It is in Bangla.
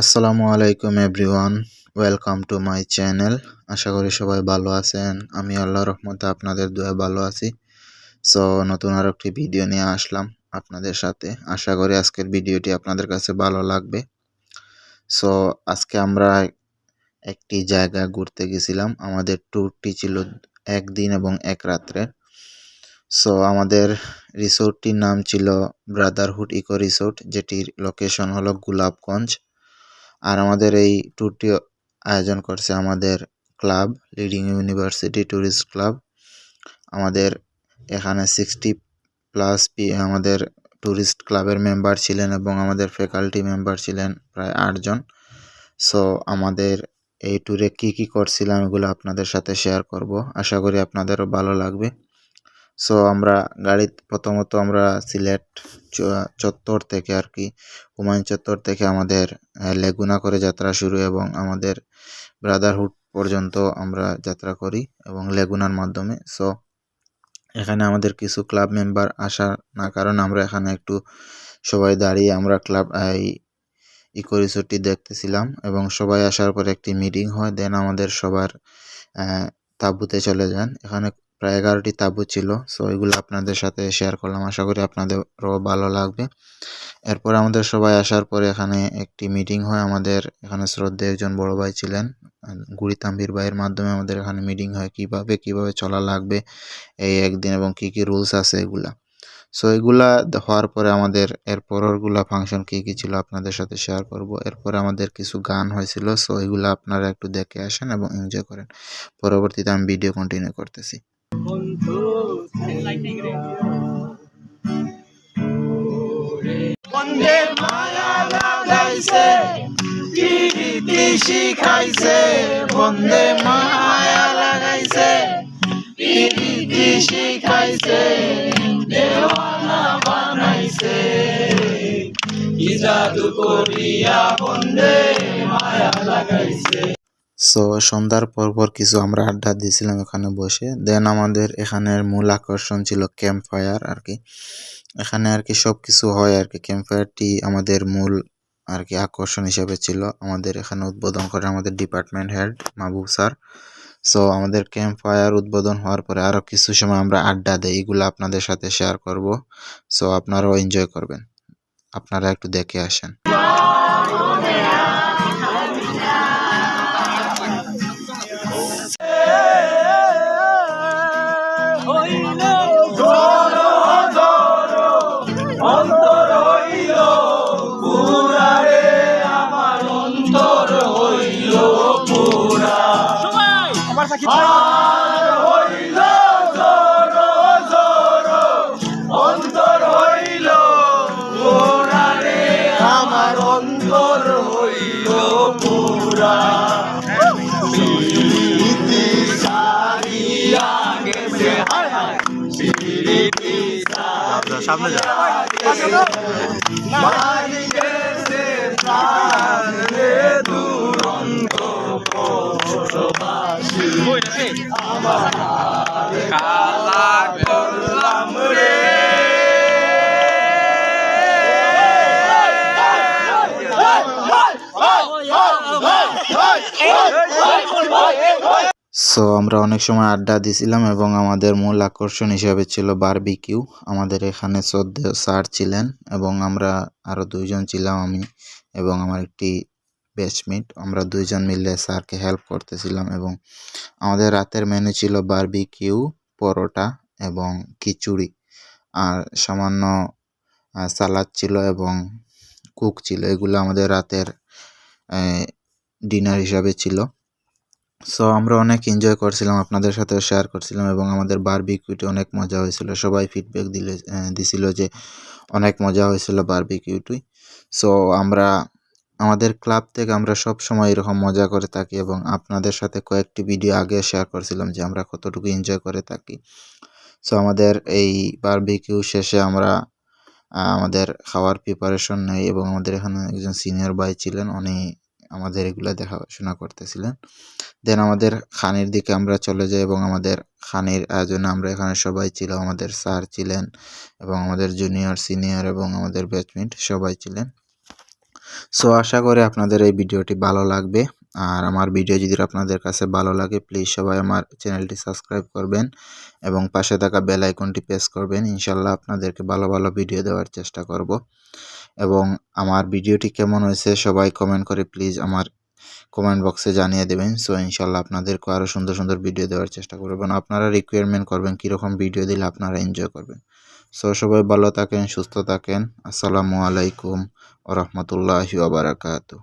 আসসালামু আলাইকুম everyone, welcome to my channel. আশা করি সবাই ভালো আছেন। আমি আল্লাহ রহমতে আপনাদের দোয়া ভালো আছি। সো নতুন আর একটি ভিডিও নিয়ে আসলাম আপনাদের সাথে। আশা করি আজকের ভিডিওটি আপনাদের কাছে ভালো লাগবে। সো আজকে আমরা একটি জায়গা ঘুরতে গেছিলাম। আমাদের ট্যুরটি ছিল একদিন এবং এক রাত্রে। সো আমাদের রিসোর্টটির নাম ছিল ব্রাদারহুড ইকো রিসোর্ট যেটির লোকেশন হলো গোলাপগঞ্জ। আর আমাদের এই ট্যুরটি আয়োজন করছে আমাদের club leading university tourist club আমাদের এখানে সিক্সটি প্লাস পি আমাদের ট্যুরিস্ট ক্লাবের মেম্বার ছিলেন এবং আমাদের ফ্যাকাল্টি মেম্বার ছিলেন প্রায় আটজন সো আমাদের এই ট্যুরে কি কি করছিলাম এগুলো আপনাদের সাথে শেয়ার করব। আশা করি আপনাদেরও ভালো লাগবে। সো আমরা গাড়ি প্রথমত আমরা সিলেট চত্বর থেকে আর কি, হুমায়ুন চত্বর থেকে আমাদের লেগুনা করে যাত্রা শুরু এবং আমাদের ব্রাদারহুড পর্যন্ত আমরা যাত্রা করি এবং লেগুনার মাধ্যমে। সো এখানে আমাদের কিছু ক্লাব মেম্বার আসা না কারণ আমরা এখানে একটু সবাই দাঁড়িয়ে আমরা ক্লাব, এই ইকো রিসোর্টটি দেখতেছিলাম এবং সবাই আসার পর একটি মিটিং হয়, দেন আমাদের সবার তাঁবুতে চলে যান। এখানে প্রায় এগারোটি তাঁবু ছিল সো এগুলো আপনাদের সাথে শেয়ার করলাম। আশা করি আপনাদেরও ভালো লাগবে। এরপর আমাদের সবাই আসার পরে এখানে একটি মিটিং হয় আমাদের। এখানে শ্রদ্ধে একজন বড় ভাই ছিলেন, গুড়ি তাম্বির ভাইয়ের মাধ্যমে আমাদের এখানে মিটিং হয়, কীভাবে কীভাবে চলা লাগবে, এই একদিন এবং কি কি রুলস আছে এগুলা। সো এগুলা হওয়ার পরে আমাদের এর পরেরগুলা ফাংশন কী কী ছিল আপনাদের সাথে শেয়ার করব। এরপরে আমাদের কিছু গান হয়েছিল সো এগুলো আপনারা একটু দেখে আসেন এবং এনজয় করেন। পরবর্তীতে আমি ভিডিও কন্টিনিউ করতেছি। বন্দে মায়া লাগাইছে পিরিতি শিখাইছে। বন্দে মায়া লাগাইছে পিরিতি শিখাইছে, দেওয়ানা বানাইছে। কি জাদু করিয়া বন্দে মায়া লাগাইছে সো সন্ধ্যার পর পর কিছু আমরা আড্ডা দিয়েছিলাম এখানে বসে। দেন আমাদের এখানের মূল আকর্ষণ ছিল ক্যাম্প ফায়ার আর কি এখানে আর কি সব কিছু হয় আর কি ক্যাম্প ফায়ারটি আমাদের মূল আর কি আকর্ষণ হিসেবে ছিল। আমাদের এখানে উদ্বোধন করে আমাদের department head Mahbub sir. So আমাদের ক্যাম্প ফায়ার উদ্বোধন হওয়ার পরে আরও কিছু সময় আমরা আড্ডা দেই। এগুলো আপনাদের সাথে শেয়ার করব। সো আপনারাও এনজয় করবেন। আপনারা একটু দেখে আসেন। আর হইল জোর জোর অন্তর হইল আমার অন্তর হইল পুরা। সামনে যা। রে সো আমরা অনেক সময় আড্ডা দিছিলাম এবং আমাদের মূল আকর্ষণ হিসাবে ছিল বারবিকিউ আমাদের এখানে শ্রদ্ধেয় স্যার ছিলেন এবং আমরা আরও দুইজন ছিলাম আমি এবং আমার একটি ব্যাচমেট আমরা দুইজন মিলে স্যারকে হেল্প করতেছিলাম এবং আমাদের রাতের মেনু ছিল বারবিকিউ পরোটা এবং খিচুড়ি। আর সামান্য সালাদ ছিল এবং কুক ছিল। এগুলো আমাদের রাতের ডিনার হিসাবে ছিল। সো আমরা অনেক এনজয় করছিলাম, আপনাদের সাথেও শেয়ার করছিলাম এবং আমাদের বারবিকিউটি অনেক মজা হয়েছিল। সবাই ফিডব্যাক দিলে দিছিল যে অনেক মজা হয়েছিল বারবিকিউটি সো আমরা আমাদের ক্লাব থেকে আমরা সব সময় এরকম মজা করে থাকি এবং আপনাদের সাথে কয়েকটি ভিডিও আগে শেয়ার করছিলাম যে আমরা কতটুকু এনজয় করে থাকি। সো আমাদের এই বারবিকিউ শেষে আমরা আমাদের খাওয়ার প্রিপারেশন নেই এবং আমাদের এখানে একজন সিনিয়র ভাই ছিলেন, উনি আমাদের এগুলো দেখাশোনা করতেছিলেন। দেন আমাদের খানের দিকে আমরা চলে যাই এবং আমাদের খানের আয়োজনে আমরা এখানে সবাই ছিল আমাদের স্যার ছিলেন এবং আমাদের জুনিয়র সিনিয়র এবং আমাদের ব্যাচমেট সবাই ছিলেন। সো আশা করি আপনাদের এই ভিডিওটি ভালো লাগবে। আর আমার ভিডিও যদি আপনাদের কাছে ভালো লাগে প্লিজ সবাই আমার চ্যানেলটি সাবস্ক্রাইব করবেন এবং পাশে থাকা বেল আইকনটি প্রেস করবেন। ইনশাল্লাহ আপনাদেরকে ভালো ভালো ভিডিও দেওয়ার চেষ্টা করব। এবং আমার ভিডিওটি কেমন হয়েছে সবাই কমেন্ট করে প্লিজ আমার কমেন্ট বক্সে জানিয়ে দেবেন। সো ইনশাল্লাহ আপনাদেরকে আরও সুন্দর সুন্দর ভিডিও দেওয়ার চেষ্টা করবেন আপনারা রিকোয়ারমেন্ট করবেন কীরকম ভিডিও দিলে আপনারা এনজয় করবেন। সো সবাই ভালো থাকেন সুস্থ থাকেন। আসসালামু আলাইকুম ও রহমতুল্লাহি ওবরাকাতু